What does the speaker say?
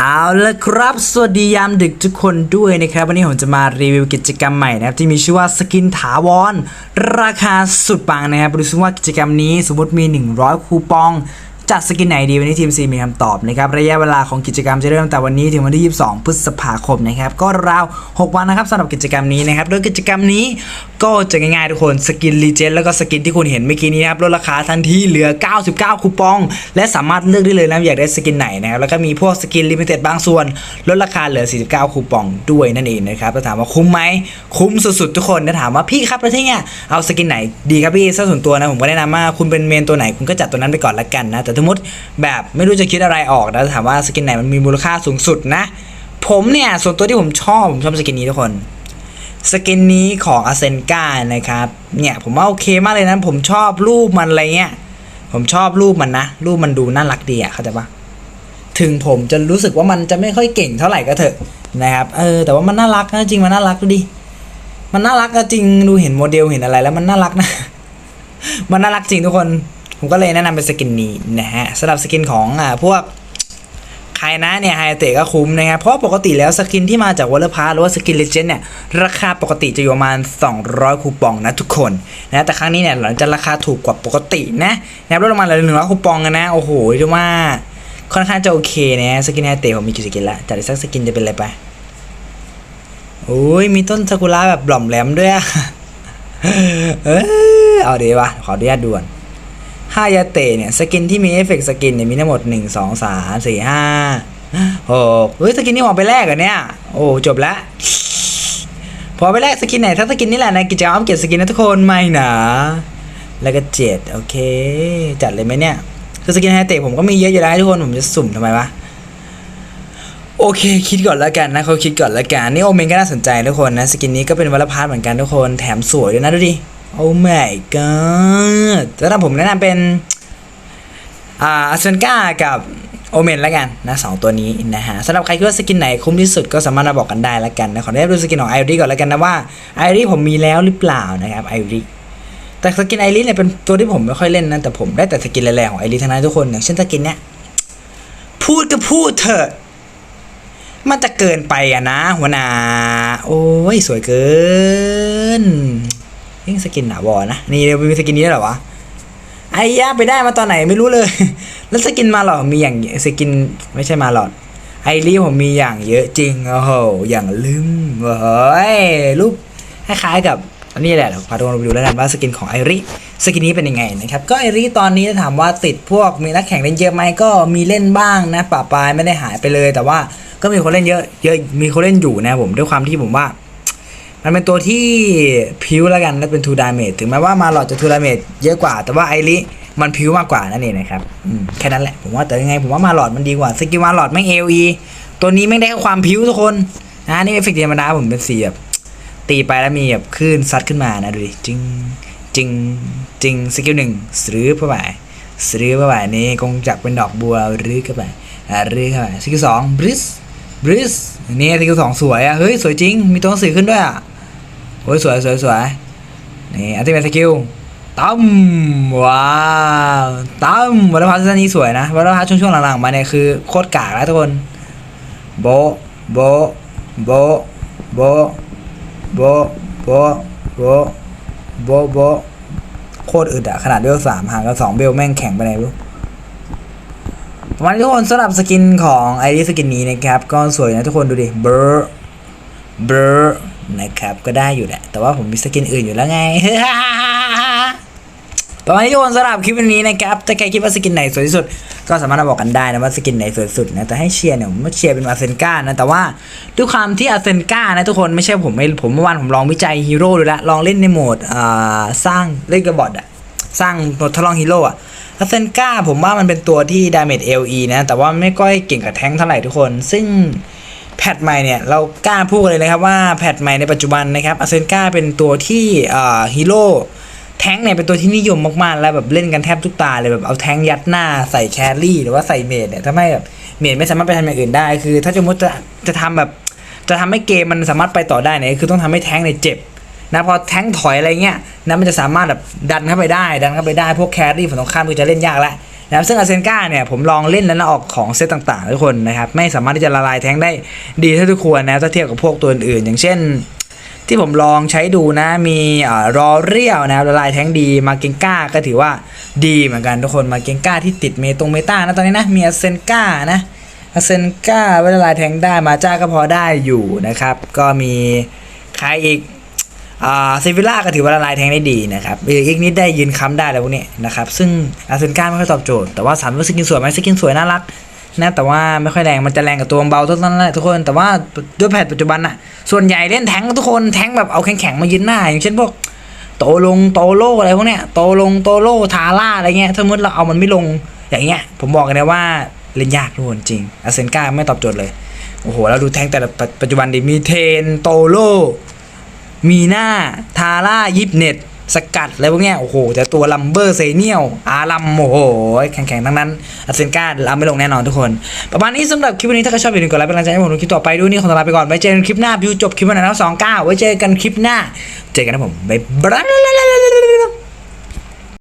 เอาละครับ สวัสดียามดึกทุกคนด้วยนะครับ วันนี้ผมจะมารีวิวกิจกรรมใหม่นะครับ ที่มีชื่อว่าสกินถาวร ราคาสุดปังนะครับดูซิว่ากิจกรรมนี้สมมติมี 100 คูปอง จัดสกินไหนดีวันนี้ทีมซีมีคำตอบนะครับระยะเวลาของกิจกรรมจะเริ่มแต่วันนี้ถึงวันที่ 22 พฤษภาคมนะครับก็ราว 6 วันนะครับสำหรับกิจกรรมนี้นะครับโดยกิจกรรมนี้ก็จะง่ายๆทุกคนสกินรีเจนแล้วก็สกินที่คุณเห็นเมื่อกี้นี้นะครับลดราคาทันทีเหลือ 99 คูปอง และสามารถเลือกได้เลยนะอยากได้สกินไหนนะครับแล้วก็มีพวกสกินลิมิเต็ดบางส่วนลดราคาเหลือ 49 คูปองด้วยนั่นเองนะครับถ้าถามว่าคุ้มไหมคุ้มสุดๆทุกคนถ้าถามว่าพี่ครับแล้วที่เนี่ยเอาสกินไหนดีครับพี่ส่วนตัวนะผมก็แนะนำว่าคุณเป็นเมนตัวไหนคุณก็จัดตัวนั้นไปก่อนละกันนะแต่สมมติแบบไม่รู้จะคิดอะไรออกนะถามว่าสกินไหนมันมีมูลค่าสูงสุดนะ ผมเนี่ยส่วนตัวที่ผมชอบผมชอบสกินนี้ทุกคนสกินนี้ของอาเซนกานะครับเนี่ยผมว่าโอเคมากเลยนะผมชอบรูปมันอะไรเงี้ยผมชอบรูปมันนะ รูปมันดูน่ารักดีอะเข้าใจปะถึงผมจะรู้สึกว่ามันจะไม่ค่อยเก่งเท่าไหร่ก็เถอะนะครับเออแต่ว่ามันน่ารักนะจริงมันน่ารักดูดิมันน่ารักจริงดูเห็นโมเดลเห็นอะไรแล้วมันน่ารักนะ มันน่ารักจริงทุกคน ผมก็เลยแนะนำเป็นสกินนี้นะฮะสำหรับสกินของอ่าพวกใครนะเนี่ยไฮเตะก็คุ้มนะครับเพราะปกติแล้วสกินที่มาจากวอลเลอร์พาร์หรือว่าสกินเลเจนด์เนี่ยราคาปกติจะอยู่ประมาณ 200 คูปองนะทุกคนนะแต่ครั้งนี้เนี่ยหลังจากราคาถูกกว่าปกตินะนะครับลดลงมาเหลือหนึ่งร้อยคูปองกันนะโอ้โหเรียกว่าค่อนข้างจะโอเคนะสกินไฮเตะผมมีกี่สกินละจัดสักสกินจะเป็นอะไรไปโอ้ยมีต้นซากุระแบบหล่อมแหลมด้วยเออเอาดีวะขออนุญาตด่วน ฮายาเตะเนี่ยสกินที่มีเอฟเฟกต์สกินเนี่ยมีทั้งหมด 1 2 3 4 5 6เฮ้ยสกินนี่หอมไปแรกเหรอเนี่ย โอ้จบละพอไปแรกสกินไหนถ้าสกินนี่แหละในกิจกรรมอัปเกรดสกินนะทุกคนไม่นะแล้วก็เจ็ดโอเค จัดเลยไหมเนี่ย คือสกินไฮเตะผมก็มีเยอะอยู่แล้วทุกคนผมจะสุ่มทำไมวะโอเค คิดก่อนแล้วกันนะเขาคิดก่อนแล้วกันนี่โอเมนก็น่าสนใจทุกคนนะ สกินนี้ก็เป็นวัลพาร์ทเหมือนกันทุกคนแถมสวยด้วยนะดูดิ โอ้ my god แล้วถ้าผมแนะนำเป็นอ่าอาเซนกากับโอเมนแล้วกันนะสองตัวนี้นะฮะสำหรับใครคิดว่าสกินไหนคุ้มที่สุดก็สามารถมาบอกกันได้แล้วกันนะขออนุญาตดูสกินของไอรีก่อนแล้วกันนะว่าไอรีผมมีแล้วหรือเปล่านะครับไอรีแต่สกินไอรีเนี่ยเป็นตัวที่ผมไม่ค่อยเล่นนะแต่ผมได้แต่สกินแรงๆของไอรีทั้งนั้นทุกคนอย่างเช่นสกินเนี้ยพูดก็พูดเถอะมันจะเกินไปอะนะหัวหน้าโอ้ยสวยเกิน นี่สกินหนาวอนะนี่เดี๋ยวมีสกินนี้ด้วเหรอวะไอ้ยาไปได้มาตอนไหนไม่รู้เลย แล้วสกินมาหลอดมีอย่างสกินไม่ใช่มาหลอดไอรีผมมีอย่างเยอะจริงโอ้โหอย่างลืมโอ้ยรูปคล้ายๆกับอันนี้แหละเดี๋ยวพาทุกคนไปดูแล้วกันว่าสกินของไอรีสกินนี้เป็นยังไงนะครับก็ไอรีตอนนี้ถามว่าติดพวกมีนักแข่งเล่นเยอะไหมก็มีเล่นบ้างนะป่าปลายไม่ได้หายไปเลย แต่ว่าก็มีคนเล่นเยอะเยอะมีคนเล่นอยู่นะผมด้วยความที่ผมว่า มันเป็นตัวที่พิวแล้วกันและเป็นทูดาเมจถึงแม้ว่ามาหลอดจะทูดาเมจเยอะกว่า แต่ว่าไอริมันพิวมากกว่านั่นเองนะครับแค่นั้นแหละผมว่าแต่ยังไงผมว่ามาหลอดมันดีกว่าสกิลมาหลอดแม่งเอลีตัวนี้แม่งได้ความพิวทุกคนนะนี่เอฟเฟกต์ธรรมดาผมเป็นสีแบบตีไปแล้วมีแบบคลื่นซัดขึ้นมานะดูดิจริงจริงจริงสกิลหนึ่งซื้อเข้าไปซื้อเข้าไปนี่กงจักเป็นดอกบัวรื้อเข้าไปรื้อเข้าไปสกิลสองบริสบริสนี่สกิลสองสวยอะเฮ้ยสวยจริงมีตัวหนังสือขึ้นด้วยอะ อ้ยสวยสวยสวยนี่อัลติเมทสกิลตั้มว้าวตั้มวัลพัทซีซั่นนี้สวยนะวัลพัทช่วงช่วงหลังๆมาเนี่ยคือโคตรกากแล้วทุกคนโบโบโบโบโบโบโบโบโบโคตรอึดอะขนาดเบลสามห่างกันสองเบลแม่งแข็งไปไหนไม่รู้ประมาณนี้ทุกคนสำหรับสกินของไอรีสกินนี้นะครับ ก็สวยนะทุกคนดูดิเบอร์เบอร์ นะครับ ก็ได้อยู่แหละ แต่ว่าผมมีสกินอื่นอยู่แล้วไงประมาณนี้ทุกคนสำหรับคลิปวันนี้นะครับ ถ้าใครคิดว่าสกินไหนสวยที่สุด ก็สามารถมาบอกกันได้นะว่าสกินไหนสวยสุดนะ แต่ให้เชียร์เนี่ยผมว่าเชียร์เป็นอาเซนกานะ แต่ว่าด้วยความที่อาเซนกานะทุกคนไม่ใช่ผมไม่ผมเมื่อวานผมลองวิจัยฮีโร่ดูแล้วลองเล่นในโหมดสร้างเล่นกับบอทอะสร้างโหมดทดลองฮีโร่อะอาเซนกาผมว่ามันเป็นตัวที่ดาเมจ LE นะ แต่ว่าไม่ค่อยเก่งกับแท้งเท่าไหร่ทุกคน ซึ่ง แพทใหม่เนี่ยเรากล้าพูดเลยนะครับว่าแพทใหม่ในปัจจุบันนะครับอาเซนกาเป็นตัวที่ฮีโร่แท้งเนี่ยเป็นตัวที่นิยมมากๆ แล้วแบบเล่นกันแทบทุกตาเลยแบบเอาแท้งยัดหน้าใส่แครี่ หรือว่าใส่เมดเนี่ยทำให้แบบเมดไม่สามารถไปทำอย่างอื่นได้ คือ ถ้าสมมติจะจะทำแบบจะทำให้เกมมันสามารถไปต่อได้เนี่ยคือต้องทำให้แท้งเนี่ยเจ็บนะพอแท้งถอยอะไรเงี้ยนะมันจะสามารถแบบดันเข้าไปได้ ดันเข้าไปได้พวกแครี่ฝั่งตรงข้ามก็จะเล่นยากแล้ว นะครับซึ่งอาเซนกาเนี่ยผมลองเล่นแล้วนะออกของเซตต่างๆ ทุกคนนะครับไม่สามารถที่จะละลายแทงได้ดีเท่าที่ควรนะถ้าเทียบกับพวกตัวอื่นๆอย่างเช่นที่ผมลองใช้ดูนะมีอรอเรียวนะละลายแท้งดีมาเกงก้าก็ถือว่าดีเหมือนกันทุกคนมาเกงก้าที่ติดเมตรงเมตานะตอนนี้นะมีอาเซนกานะอาเซนกาละลายแท้งได้มาจ้าก็พอได้อยู่นะครับ ก็มีใครอีก อ่าเซฟิล่าก็ถือว่าละลายแทงได้ดีนะครับอออีกนิดได้ยืนค้ำได้แล้วพวกนี้นะครับซึ่งอาเซนกาไม่ค่อยตอบโจทย์แต่ว่าสามว่าสกินสวยไหมสกินสวยน่ารักนะแต่ว่าไม่ค่อยแรงมันจะแรงกับตัวเบาเท่านั้นแหละทุกคนแต่ว่าด้วยแพทปัจจุบันน่ะส่วนใหญ่เล่นแทงทุกคนแทงแบบเอาแข็งๆมายืนหน้า อย่างเช่นพวกโตลงโตโลอะไรพวกเนี้ยโตลงโตโลทาร่าอะไรเงี้ยถ้ามุดเราเอามันไม่ลงอย่างเงี้ยผมบอกกันเลยว่าเล่นยากทุกคนจริงอาเซนกาไม่ตอบโจทย์เลยโอ้โหแล้วดูแทงแต่ละปัจจุบันดิมีเทนโตโล มีหน้าทาร่ายิปเน็ต สกัดอะไรพวกเนี้ยโอ้โห แต่ตัวลัมเบอร์เซเนียลอารัมโอ้โห แข็งๆ ทั้งนั้นอาเซนกาเราไม่ลงแน่นอนทุกคน ประมาณนี้สำหรับคลิปวันนี้ถ้าใครชอบอย่าลืมกดไลค์เป็นกำลังใจให้ผมในคลิปต่อไปด้วยนี่ขอตัวลาไปก่อน ไว้เจอกันคลิปหน้า บิวจบคลิปวันไหนแล้วสองเก้าไว้เจอกันคลิปหน้า เจอกันนะผมบ๊ายบาย